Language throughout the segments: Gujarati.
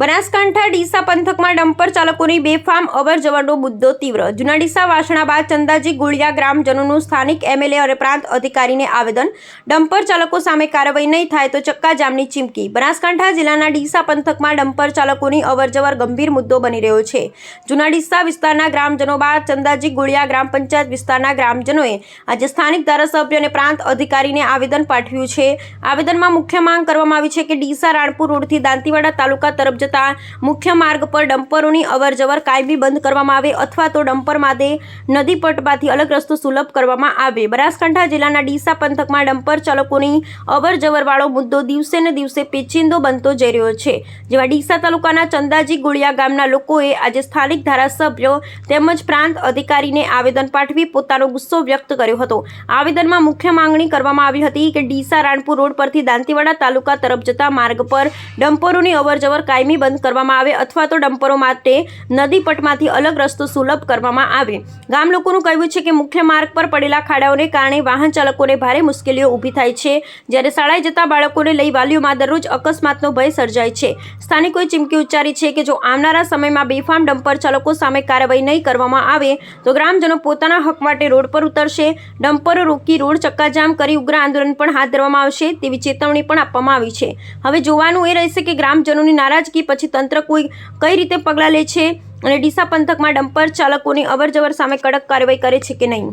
બનાસકાંઠા ડીસા પંથકમાં ડમ્પર ચાલકોની બેફામ અવર જવરનો મુદ્દો તીવ્ર. જૂના ડીસા વાસણા બાદ ચંદાજી ગુળિયા ગ્રામજનોનું સ્થાનિક એમએલએ અને પ્રાંત અધિકારીને આવેદન. ડમ્પર ચાલકો સામે કાર્યવાહી નહીં થાય તો ચક્કાજામની ચીમકી. બનાસકાંઠા જિલ્લાના ડીસા પંથકમાં ડમ્પર ચાલકોની અવરજવર ગંભીર મુદ્દો બની રહ્યો છે. જૂના ડીસા વિસ્તારના ગ્રામજનો બાદ ચંદાજી ગુળિયા ગ્રામ પંચાયત વિસ્તારના ગ્રામજનોએ આજે સ્થાનિક ધારાસભ્ય અને પ્રાંત અધિકારીને આવેદન પાઠવ્યું છે. આવેદનમાં મુખ્ય માંગ કરવામાં આવી છે કે ડીસા રાણપુર રોડથી દાંતીવાડા તાલુકા તરફ જતા મુખ્ય માર્ગ પર ડમ્પરોની અવરજવર કાયમી બંધ કરવામાં આવે અથવા તો ડમ્પર માટે નદી પટમાંથી અલગ રસ્તો સુલભ કરવામાં આવે. બનાસકાંઠા જિલ્લાના ડીસા પંથકમાં ડમ્પર ચાલકોની અવરજવરવાળો મુદ્દો દિવસે ને દિવસે પેચિંદો બનતો જઈ રહ્યો છે. જેવા ડીસા તાલુકાના ચંદાજી ગુળિયા ગામના લોકોએ આજે સ્થાનિક ધારાસભ્યો તેમજ પ્રાંત અધિકારીને આવેદન પાઠવી પોતાનો ગુસ્સો વ્યક્ત કર્યો હતો. આવેદનમાં મુખ્ય માંગણી કરવામાં આવી હતી કે ડીસા રાણપુર રોડ પરથી દાંતીવાડા તાલુકા તરફ જતા માર્ગ પર ડમ્પરોની અવરજવર કાયમી બંધ કરવામાં આવે અથવા તો ડમ્પરો માટે નદી અલગ રસ્તો સુલભ કરવામાં આવે. ગામ લોકોનું કહેવું છે કે મુખ્ય માર્ગ પર પડેલા ખાડાઓને કારણે વાહન ચાલકોને ભારે મુશ્કેલીઓ ઊભી થાય છે. જ્યારે શાળાએ જતા બાળકોને લઈ વાલીઓમાં દરરોજ અકસ્માતનો ભય સર્જાય છે. સ્થાનિકોએ ચીમકી ઉચ્ચારી છે કે જો આવનારા સમયમાં બેફામ ડમ્પર ચાલકો સામે કાર્યવાહી નહીં કરવામાં આવે, તો ગ્રામજનો પોતાના હક માટે રોડ પર ઉતરશે. ડમ્પરો રોકી રોડ ચક્કાજામ કરી ઉગ્ર આંદોલન પણ હાથ ધરવામાં આવશે તેવી ચેતવણી પણ આપવામાં આવી છે. હવે જોવાનું એ રહેશે કે ગ્રામજનોની નારાજગી પછી તંત્ર કોઈ કઈ રીતે પગલાં લે છે અને ડીસા પંથકમાં ડમ્પર ચાલકોની અવરજવર સામે કડક કાર્યવાહી કરે છે કે નહીં?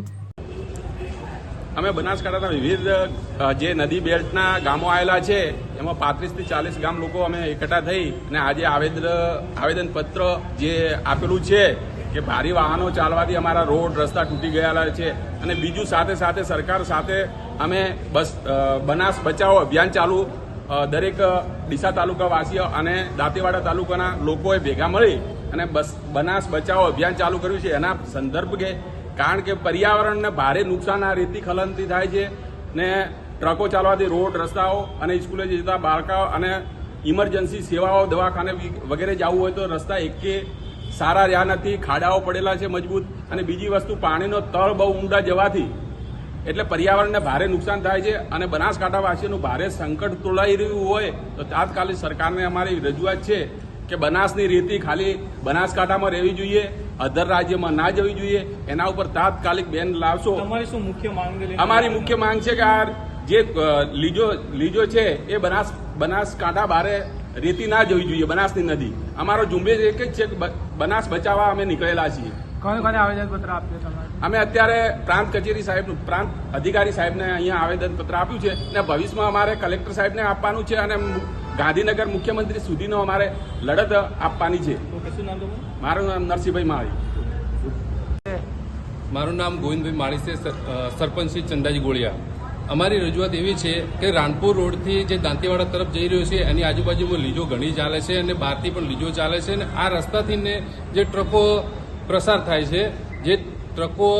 અમે બનાસકાંઠાના વિવિધ જે નદી બેલ્ટના ગામો આવેલા છે, એમાં પાંત્રીસથી ચાલીસ ગામ લોકો અમે એકઠા થઈ અને આજે આવેદન આવેદનપત્ર જે આપેલું છે કે ભારે વાહનો ચાલવાથી અમારા રોડ, રસ્તા તૂટી ગયેલા છે અને બીજું સાથે સાથે સરકાર સાથે અમે બસ બનાસ બચાવો અભિયાન ચાલુ દરેક ડીસા તાલુકા વાસીઓ અને દાંતેવાડા તાલુકાના લોકોએ ભેગા મળી અને બસ, બનાસ બચાવો અભિયાન ચાલુ કર્યું છે. એના સંદર્ભે કારણ કે પર્યાવરણને ભારે નુકસાન આ રેતી ખલનથી થાય છે ને ટ્રકો ચાલવાથી રોડ, રસ્તાઓ અને સ્કૂલે જતા બાળકાઓ અને ઇમરજન્સી સેવાઓ, દવાખાને વગેરે જવું હોય તો રસ્તા એકે સારા રહ્યા નથી, ખાડાઓ પડેલા છે મજબૂત અને બીજી વસ્તુ પાણીનો તળ બહુ ઊંડા જવાથી એટલે પર્યાવરણને ભારે નુકસાન થાય છે અને બનાસકાંઠાવાસીઓનું ભારે સંકટ તોડાઈ રહ્યું હોય તો તાત્કાલિક સરકારને અમારી રજૂઆત છે કે બનાસની રેતી ખાલી બનાસકાંઠામાં રહેવી જોઈએ અધર રાજ્યમાં ના જવી જોઈએ. એના ઉપર તાત્કાલિક બેન લાવશો. અમારી શું મુખ્ય માંગ અમારી મુખ્ય માંગ છે કે આ જે લીજો લીજો છે એ બનાસ બનાસકાંઠા બારે રેતી ના જવી જોઈએ બનાસની નદી. અમારો ઝુંબેશ એક જ છે કે બનાસ બચાવવા અમે નીકળેલા છીએ. કોને કોને આવેદનપત્ર આપ્યું તમારે? અમે અત્યારે પ્રાંત કચેરી સાહેબનું પ્રાંત અધિકારી સાહેબને અહીંયા આવેદનપત્ર આપ્યું છે અને ભવિષ્યમાં અમારે કલેક્ટર સાહેબને આપવાનું છે અને ગાંધીનગર મુખ્યમંત્રી સુધીનો અમારે લડત આપવાની છે. મારું નામ નરસિંહભાઈ માળી. મારું નામ ગોવિંદભાઈ માળી છે સરપંચ શ્રી ચંદાજી ગોળિયા. અમારી રજૂઆત એવી છે કે રાણપુર રોડથી જે દાંતીવાડા તરફ જઈ રહ્યો છે એની આજુબાજુમાં લીજો ઘણી ચાલે છે અને બહારથી પણ લીજો ચાલે છે અને આ રસ્તાથી ને જે ટ્રકો પ્રસાર થાય છે જે ટ્રકો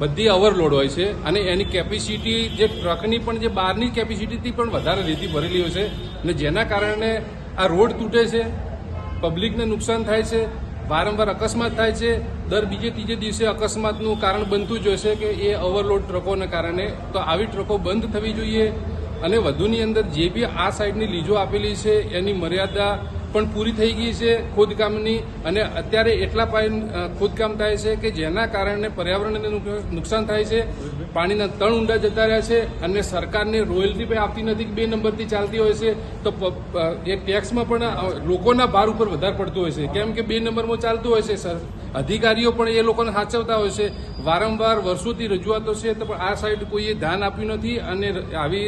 બધી ઓવરલોડ હોય છે અને એની કેપેસિટી જે ટ્રકની પણ જે બહારની કેપેસિટીથી પણ વધારે રેતી ભરેલી હોય છે અને જેના કારણે આ રોડ તૂટે છે પબ્લિકને નુકસાન થાય છે, વારંવાર અકસ્માત થાય છે, દર બીજે ત્રીજે દિવસે અકસ્માતનું કારણ બનતું જ હોય છે કે એ ઓવરલોડ ટ્રકોને કારણે. તો આવી ટ્રકો બંધ થવી જોઈએ અને વધુની અંદર જે બી આ સાઈડની લીજો આપેલી છે એની મર્યાદા પણ પૂરી થઈ ગઈ છે ખોદકામની અને અત્યારે એટલા પાય ખોદકામ થાય છે કે જેના કારણે પર્યાવરણને નુકસાન થાય છે. પાણીના તણ ઊંડા જતા રહ્યા છે અને સરકારને રોયલ્ટી પણ આપતી નથી કે બે નંબરથી ચાલતી હોય છે. તો એ ટેક્સમાં પણ લોકોના ભાર ઉપર વધારે પડતો હોય છે. કેમ કે બે નંબરમાં ચાલતું હોય છે. સર, અધિકારીઓ પણ એ લોકોને સાચવતા હોય છે. વારંવાર વર્ષોથી રજૂઆતો છે તો પણ આ સાઈડ કોઈએ ધ્યાન આપ્યું નથી અને આવી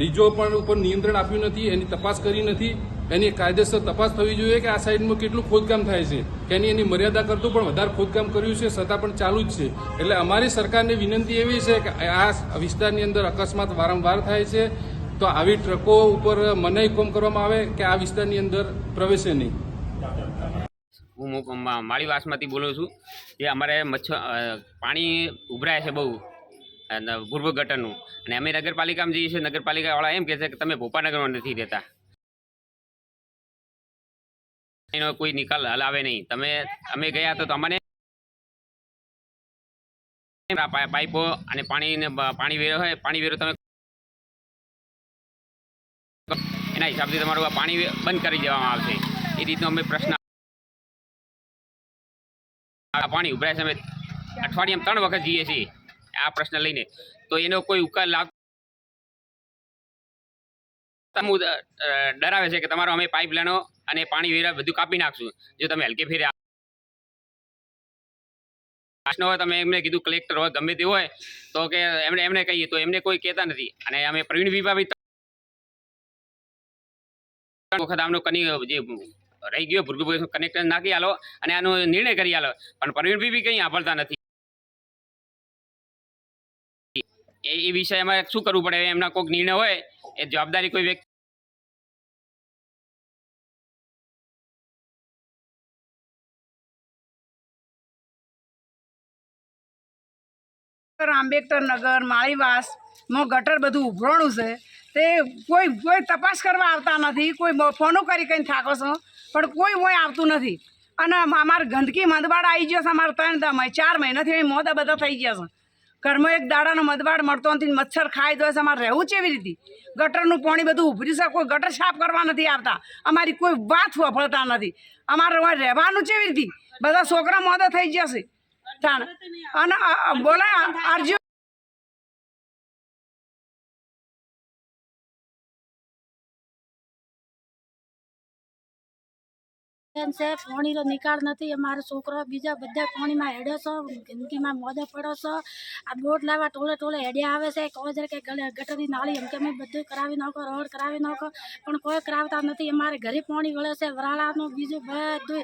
લીજો પણ ઉપર નિયંત્રણ આપ્યું નથી. એની તપાસ કરી નથી. એની કાયદેસર તપાસ થવી જોઈએ કે આ સાઈડમાં કેટલું ખોદકામ થાય છે. કે એની મર્યાદા કરતું પણ વધારે ખોદકામ કર્યું છે છતાં પણ ચાલુ જ છે. એટલે અમારી સરકારની વિનંતી એવી છે કે આ વિસ્તારની અંદર અકસ્માત વારંવાર થાય છે, તો આવી ટ્રકો ઉપર મનાઈ કોમ કરવામાં આવે કે આ વિસ્તારની અંદર પ્રવેશે નહીં. હું માળી વાસમાંથી બોલું છું એ અમારે મચ્છર પાણી ઉભરાય છે બહુ ભૂર્ભ ગટરનું. અને અમે નગરપાલિકામાં જઈએ છીએ, નગરપાલિકાવાળા એમ કહે છે કે તમે ભોપાનગરમાં નથી રહેતા. એનો કોઈ નિકાલ હલાવે નહીં. તમે, અમે ગયા તો અમને પાઇપો અને પાણીને, પાણી વેરો હોય, પાણી વેરો તમે એના હિસાબથી તમારું પાણી બંધ કરી દેવામાં આવશે. એ રીતનો અમે પ્રશ્ન પાણી ઉભરાય છે. અમે અઠવાડિયામાં ત્રણ વખત જઈએ છીએ આ પ્રશ્ન લઈને. તો એનો કોઈ ઉકેલ લાગ તમુ ડરાવે છે કે તમારો અમે પાઇપ લાઈનો અને પાણી વેરા બધું કાપી નાખશું. જો તમે હલકે ફેરે પ્રશ્ન હોય, તમે એમને કીધું કલેક્ટર હોય, ગમે તે હોય, તો કે એમને એમને કહીએ, તો એમને કોઈ કહેતા નથી. અને અમે પ્રવીણ વિભાવી વખત આમનો કની જે રહી ગયો ભૂર્ગભૂ કનેક્ટર નાખી આલો અને આનો નિર્ણય કરી આલો. પણ પ્રવીણ બી કંઈ સાંભળતા નથી. એ એ અમારે શું કરવું પડે? એમના કોઈક નિર્ણય હોય એ જવાબદારી કોઈ વ્યક્તિ આંબેડકર નગર માળીવાસમાં ગટર બધું ઉભરાણું છે. તે કોઈ કોઈ તપાસ કરવા આવતા નથી. કોઈ ફોનો કરી કંઈ થાકો છો. પણ કોઈ કોઈ આવતું નથી. અને અમ- અમારે ગંદકી મદબાડ આવી ગયો છે. અમારે ત્રણ ચાર મહિનાથી મોદા બધા થઈ ગયા છે. ઘરમાં એક દાડાનો મદબાડ મળતો નથી મચ્છર ખાઈ છે અમારે રહેવું છે કેવી રીતે? ગટરનું પાણી બધું ઉભરી છે, કોઈ ગટર સાફ કરવા નથી આવતા. અમારી કોઈ વાત વફળતા નથી. અમારે રહેવાનું છે એવી રીતે? બધા છોકરા મોદા થઈ જશે તાણ અને બોલા અરજી બેન છે? પાણીનો નિકાલ નથી. અમારો છોકરો બીજા બધા પાણીમાં હેડે છે. ગંદકીમાં મોદે પડે છે. આ બોટ લાવવા ટોલે ટોલે હેડ્યા આવે છે. કોઈ જરા કે ગટરની નાળી એમ કે બધું કરાવી નાખો, રોડ કરાવી નાખો. પણ કોઈ કરાવતા નથી. અમારે ઘરે પાણી વળે છે. વરાળાનું બીજું બધું